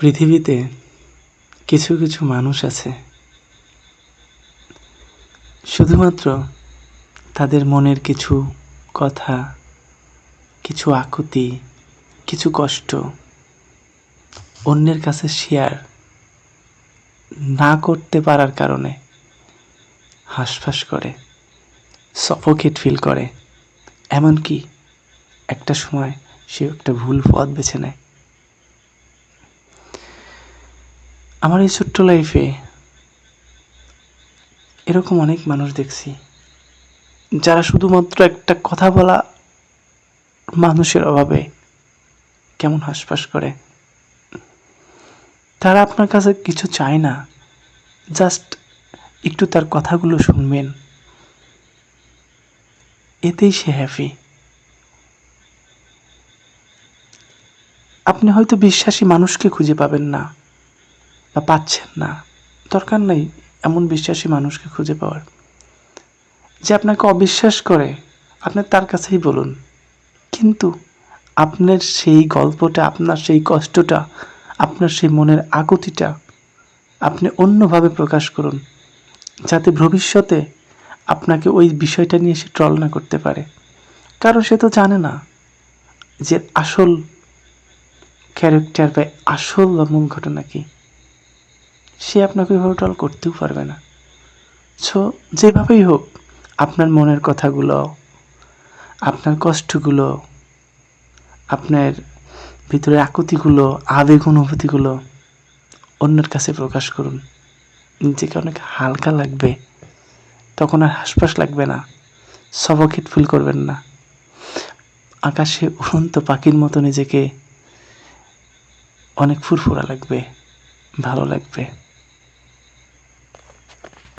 পৃথিবীতে কিছু কিছু মানুষ আছে। শুধুমাত্র তাদের মনের কিছু কথা, কিছু আকুতি, কিছু কষ্ট অন্যের কাছে শেয়ার না করতে পারার কারণে হাঁসফাঁস করে সফোকেট ফিল করে। এমনকি একটা সময় সে একটা ভুল পথ বেছে নেয়। আমার এই ছোট্ট লাইফে এরকম অনেক মানুষ দেখছি, যারা শুধুমাত্র একটা কথা বলা মানুষের অভাবে কেমন হাঁসফাঁস করে। তারা আপনার কাছে কিছু চায় না জাস্ট একটু তার কথাগুলো শুনবেন। এতেই সে হ্যাপি আপনি হয়তো বিশ্বাসী মানুষকে খুঁজে পাবেন না। বা পাচ্ছেন না। দরকার নেই এমন বিশ্বাসী মানুষকে খুঁজে পাওয়ার। যে আপনাকে অবিশ্বাস করে, আপনি তার কাছেই বলুন। কিন্তু আপনার সেই গল্পটা, আপনার সেই কষ্টটা, আপনার সেই মনের আকুতিটা আপনি অন্যভাবে প্রকাশ করুন, যাতে ভবিষ্যতে আপনাকে ওই বিষয়টা নিয়ে সে ট্রল না করতে পারে। কারণ সে তো জানে না যে আসল ক্যারেক্টার বা আসল বা মূল ঘটনা কি। সে আপনাকে ওইভাবে ট্রল করতেও পারবে না। সো যেভাবেই হোক, আপনার মনের কথাগুলো, আপনার কষ্টগুলো, আপনার ভিতরে আকুতিগুলো, আবেগ অনুভূতিগুলো অন্যের কাছে প্রকাশ করুন। নিজেকে অনেক হালকা লাগবে, তখন আর হাসপাস লাগবে না সবকিট ফিল করবেন না। আকাশে উড়ন্ত পাখির মতো নিজেকে অনেক ফুরফুরা লাগবে, ভালো লাগবে।